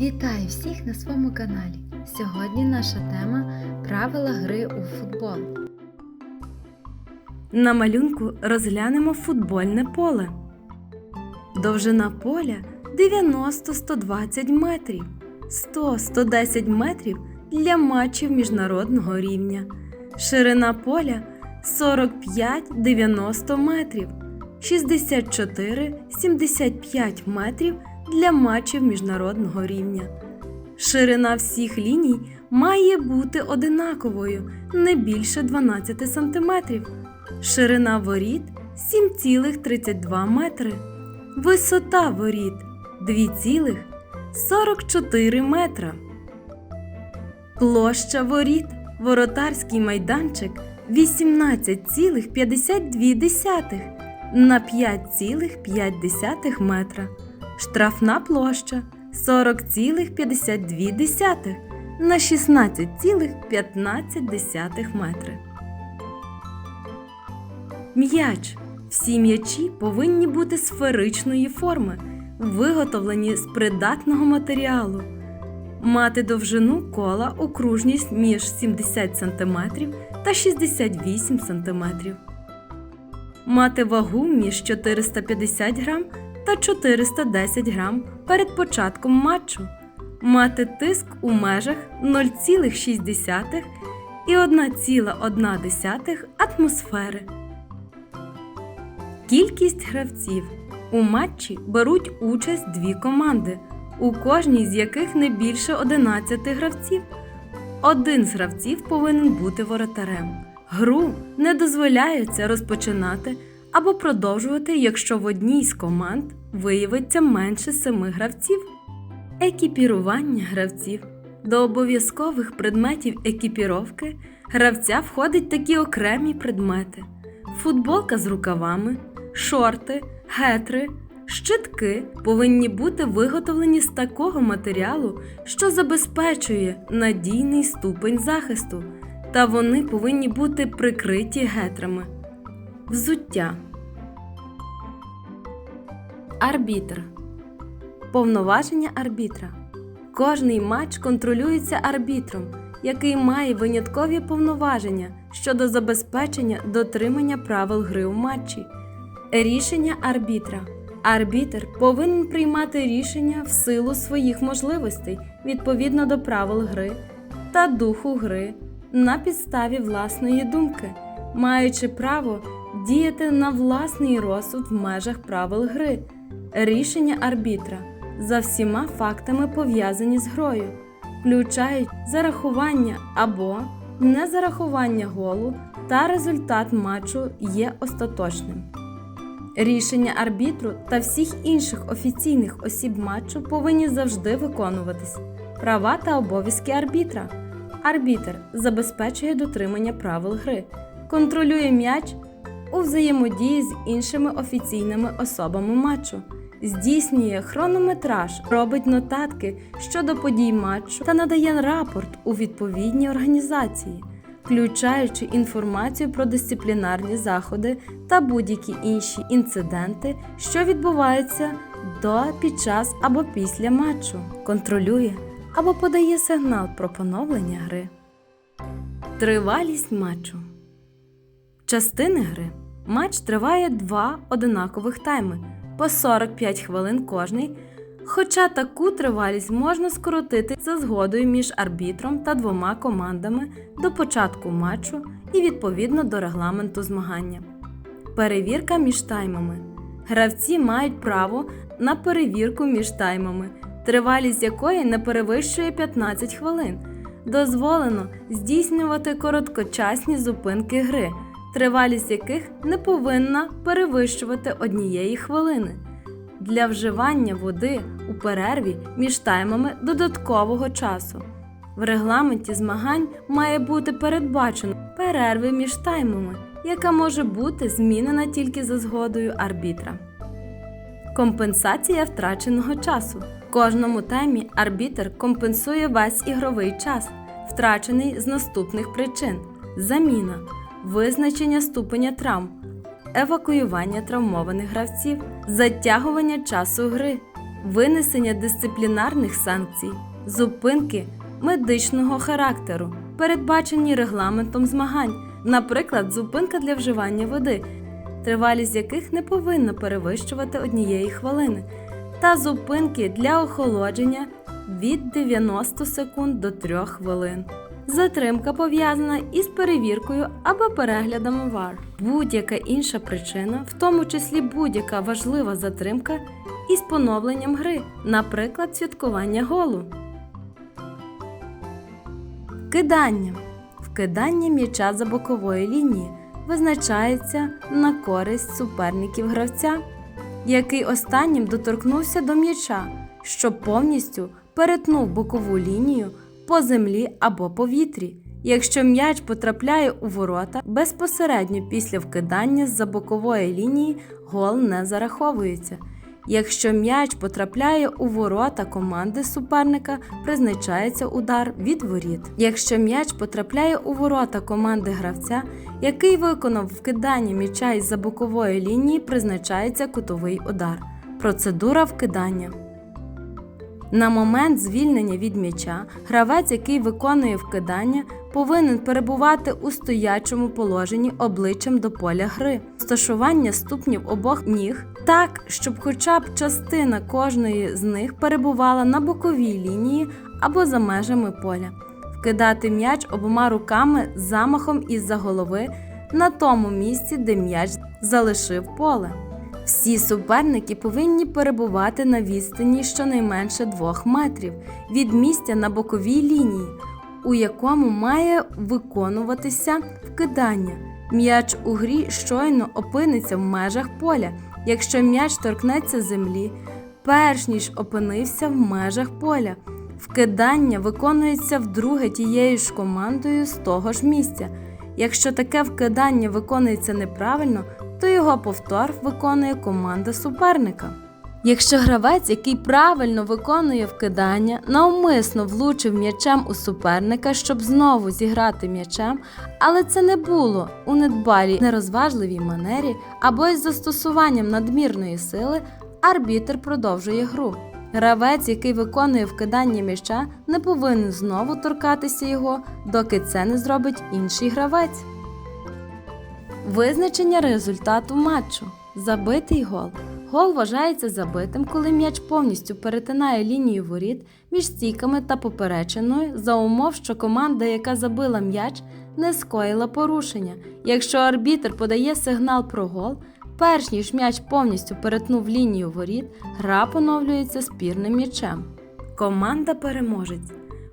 Вітаю всіх на своєму каналі. Сьогодні наша тема правила гри у футбол. На малюнку розглянемо футбольне поле. Довжина поля 90-120 метрів, 100-110 метрів для матчів міжнародного рівня. Ширина поля 45-90 метрів, 64-75 метрів для матчів міжнародного рівня. Ширина всіх ліній має бути одинаковою, не більше 12 см. Ширина воріт 7,32 метри. Висота воріт 2,44 метра. Площа воріт воротарський майданчик 18,52 на 5,5 метра. Штрафна площа 40,52 на 16,15 метри. М'яч. Всі м'ячі повинні бути сферичної форми, виготовлені з придатного матеріалу, мати довжину кола окружність між 70 см та 68 см, мати вагу між 450 грам та 410 грам перед початком матчу, мати тиск у межах 0,6 і 1,1 атмосфери. Кількість гравців у матчі беруть участь дві команди, у кожній з яких не більше 11 гравців. Один з гравців повинен бути воротарем. Гру не дозволяється розпочинати або продовжувати, якщо в одній з команд виявиться менше семи гравців. Екіпірування гравців. До обов'язкових предметів екіпіровки гравця входять такі окремі предмети: футболка з рукавами, шорти, гетри, щитки повинні бути виготовлені з такого матеріалу, що забезпечує надійний ступень захисту, та вони повинні бути прикриті гетрами. Взуття. Арбітр. Повноваження арбітра. Кожний матч контролюється арбітром, який має виняткові повноваження щодо забезпечення дотримання правил гри у матчі. Рішення арбітра. Арбітр повинен приймати рішення в силу своїх можливостей відповідно до правил гри та духу гри на підставі власної думки, маючи право діяти на власний розсуд в межах правил гри. Рішення арбітра за всіма фактами пов'язані з грою, включають зарахування або незарахування голу та результат матчу є остаточним. Рішення арбітру та всіх інших офіційних осіб матчу повинні завжди виконуватись. Права та обов'язки арбітра. Арбітр забезпечує дотримання правил гри, контролює м'яч у взаємодії з іншими офіційними особами матчу, здійснює хронометраж, робить нотатки щодо подій матчу та надає рапорт у відповідні організації, включаючи інформацію про дисциплінарні заходи та будь-які інші інциденти, що відбуваються до, під час або після матчу, контролює або подає сигнал про поновлення гри. Тривалість матчу. Частини гри. Матч триває два одинакових тайми по 45 хвилин кожний, хоча таку тривалість можна скоротити за згодою між арбітром та двома командами до початку матчу і відповідно до регламенту змагання. Перевірка між таймами. Гравці мають право на перевірку між таймами, тривалість якої не перевищує 15 хвилин. Дозволено здійснювати короткочасні зупинки гри, тривалість яких не повинна перевищувати однієї хвилини. Для вживання води у перерві між таймами додаткового часу. В регламенті змагань має бути передбачено перерви між таймами, яка може бути змінена тільки за згодою арбітра. Компенсація втраченого часу. В кожному таймі арбітр компенсує весь ігровий час, втрачений з наступних причин: заміна, визначення ступеня травм, евакуювання травмованих гравців, затягування часу гри, винесення дисциплінарних санкцій, зупинки медичного характеру, передбачені регламентом змагань, наприклад, зупинка для вживання води, тривалість яких не повинна перевищувати однієї хвилини, та зупинки для охолодження від 90 секунд до 3 хвилин. Затримка пов'язана із перевіркою або переглядом ВАР. Будь-яка інша причина, в тому числі будь-яка важлива затримка із поновленням гри, наприклад, святкування голу. Кидання. Вкидання м'яча за бокової лінії визначається на користь суперників гравця, який останнім доторкнувся до м'яча, що повністю перетнув бокову лінію по землі або повітрі. Якщо м'яч потрапляє у ворота безпосередньо після вкидання з-за бокової лінії, гол не зараховується. Якщо м'яч потрапляє у ворота команди суперника, призначається удар від воріт. Якщо м'яч потрапляє у ворота команди гравця, який виконав вкидання м'яча із-за бокової лінії, призначається кутовий удар. Процедура вкидання. На момент звільнення від м'яча гравець, який виконує вкидання, повинен перебувати у стоячому положенні обличчям до поля гри, розташування ступнів обох ніг так, щоб хоча б частина кожної з них перебувала на боковій лінії або за межами поля. Вкидати м'яч обома руками замахом із-за голови на тому місці, де м'яч залишив поле. Всі суперники повинні перебувати на відстані щонайменше 2 метрів від місця на боковій лінії, у якому має виконуватися вкидання. М'яч у грі щойно опиниться в межах поля, якщо м'яч торкнеться землі, перш ніж опинився в межах поля. Вкидання виконується вдруге тією ж командою з того ж місця. Якщо таке вкидання виконується неправильно, то його повтор виконує команда суперника. Якщо гравець, який правильно виконує вкидання, навмисно влучив м'ячем у суперника, щоб знову зіграти м'ячем, але це не було у недбалій нерозважливій манері або із застосуванням надмірної сили, арбітр продовжує гру. Гравець, який виконує вкидання м'яча, не повинен знову торкатися його, доки це не зробить інший гравець. Визначення результату матчу. Забитий гол. Гол вважається забитим, коли м'яч повністю перетинає лінію воріт між стійками та поперечиною за умов, що команда, яка забила м'яч, не скоїла порушення. Якщо арбітр подає сигнал про гол, перш ніж м'яч повністю перетнув лінію воріт, гра поновлюється спірним м'ячем. Команда переможець.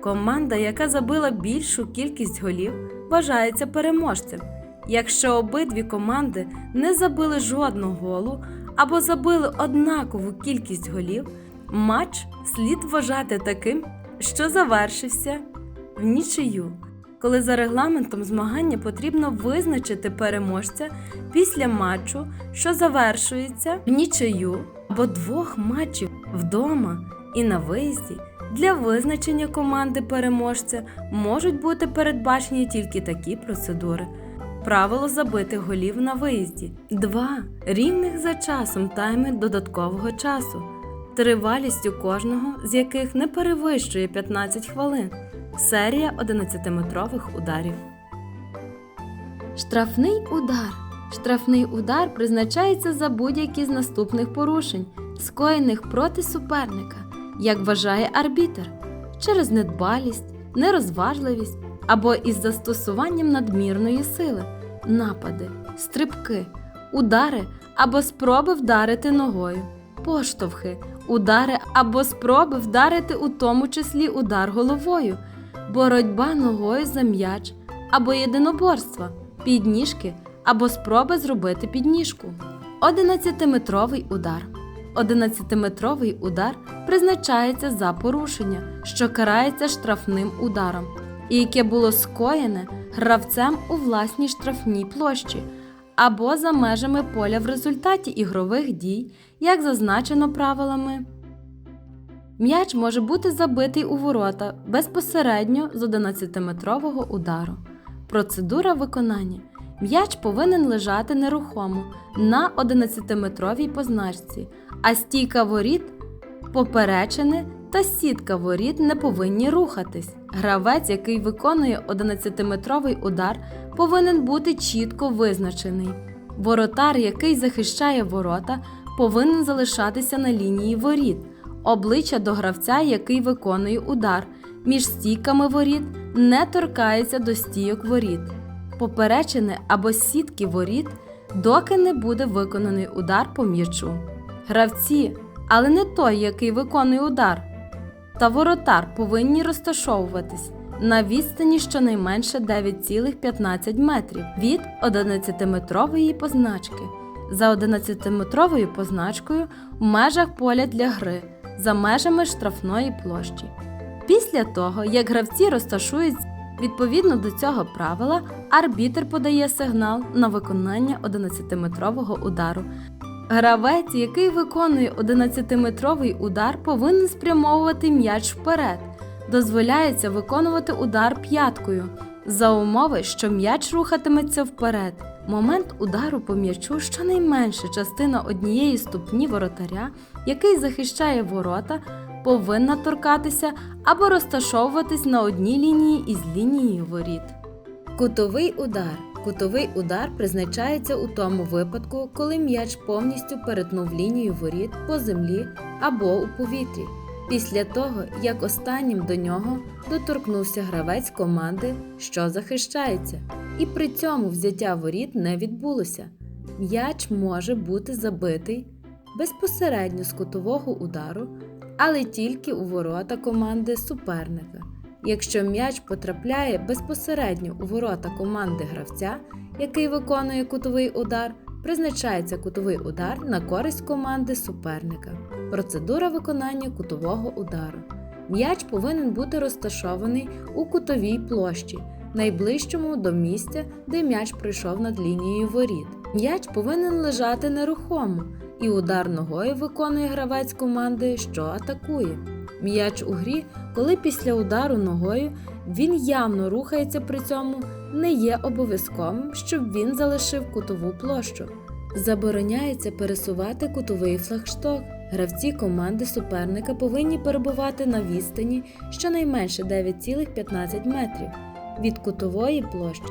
Команда, яка забила більшу кількість голів, вважається переможцем. Якщо обидві команди не забили жодного голу або забили однакову кількість голів, матч слід вважати таким, що завершився в нічию. Коли за регламентом змагання потрібно визначити переможця після матчу, що завершується в нічию або двох матчів вдома і на виїзді, для визначення команди переможця можуть бути передбачені тільки такі процедури. Правило забитих голів на виїзді. 2. Рівних за часом тайми додаткового часу, тривалістю кожного з яких не перевищує 15 хвилин. Серія 11-метрових ударів. Штрафний удар. Штрафний удар призначається за будь-які з наступних порушень, скоєних проти суперника, як вважає арбітр, через недбалість, нерозважливість або із застосуванням надмірної сили, напади, стрибки, удари або спроби вдарити ногою, поштовхи, удари або спроби вдарити у тому числі удар головою, боротьба ногою за м'яч або єдиноборства, підніжки або спроби зробити підніжку. 11-метровий удар. 11-метровий удар призначається за порушення, що карається штрафним ударом, і яке було скоєне гравцем у власній штрафній площі або за межами поля в результаті ігрових дій, як зазначено правилами. М'яч може бути забитий у ворота безпосередньо з 11-метрового удару. Процедура виконання. М'яч повинен лежати нерухомо на 11-метровій позначці, а стійка воріт Поперечини та сітка воріт не повинні рухатись. Гравець, який виконує 11-метровий удар, повинен бути чітко визначений. Воротар, який захищає ворота, повинен залишатися на лінії воріт. Обличчя до гравця, який виконує удар, між стійками воріт не торкається до стійок воріт. Поперечини або сітки воріт, доки не буде виконаний удар по м'ячу. Гравці, але не той, який виконує удар, та воротар повинні розташовуватись на відстані щонайменше 9,15 метрів від 11-метрової позначки. За 11-метровою позначкою в межах поля для гри за межами штрафної площі. Після того, як гравці розташуються відповідно до цього правила, арбітр подає сигнал на виконання 11-метрового удару. Гравець, який виконує 11-метровий удар, повинен спрямовувати м'яч вперед. Дозволяється виконувати удар п'яткою за умови, що м'яч рухатиметься вперед. Момент удару по м'ячу щонайменше частина однієї ступні воротаря, який захищає ворота, повинна торкатися або розташовуватись на одній лінії із лінією воріт. Кутовий удар. Кутовий удар призначається у тому випадку, коли м'яч повністю перетнув лінію воріт по землі або у повітрі, після того, як останнім до нього доторкнувся гравець команди, що захищається, і при цьому взяття воріт не відбулося. М'яч може бути забитий безпосередньо з кутового удару, але тільки у ворота команди суперника. Якщо м'яч потрапляє безпосередньо у ворота команди гравця, який виконує кутовий удар, призначається кутовий удар на користь команди суперника. Процедура виконання кутового удару. М'яч повинен бути розташований у кутовій площі, найближчому до місця, де м'яч пройшов над лінією воріт. М'яч повинен лежати нерухомо, і удар ногою виконує гравець команди, що атакує. М'яч у грі, коли після удару ногою він явно рухається при цьому, не є обов'язковим, щоб він залишив кутову площу. Забороняється пересувати кутовий флагшток. Гравці команди суперника повинні перебувати на відстані щонайменше 9,15 метрів від кутової площі,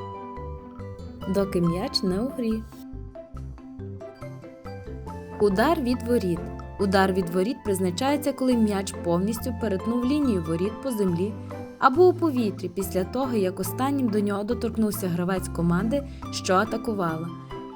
доки м'яч не у грі. Удар від воріт. Удар від воріт призначається, коли м'яч повністю перетнув лінію воріт по землі або у повітрі після того, як останнім до нього доторкнувся гравець команди, що атакувала.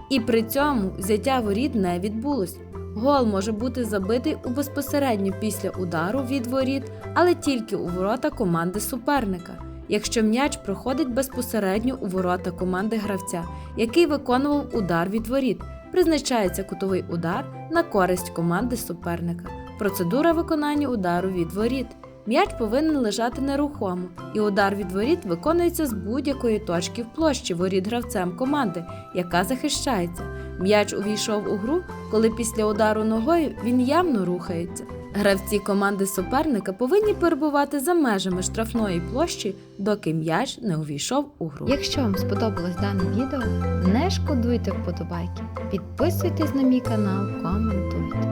І при цьому взяття воріт не відбулось. Гол може бути забитий у безпосередньо після удару від воріт, але тільки у ворота команди суперника. Якщо м'яч проходить безпосередньо у ворота команди гравця, який виконував удар від воріт, призначається кутовий удар на користь команди суперника. Процедура виконання удару від воріт. М'яч повинен лежати нерухомо, і удар від воріт виконується з будь-якої точки в площі воріт гравцем команди, яка захищається. М'яч увійшов у гру, коли після удару ногою він явно рухається. Гравці команди суперника повинні перебувати за межами штрафної площі, доки м'яч не увійшов у гру. Якщо вам сподобалось дане відео, не шкодуйте вподобайки. Підписуйтесь на мій канал, коментуйте.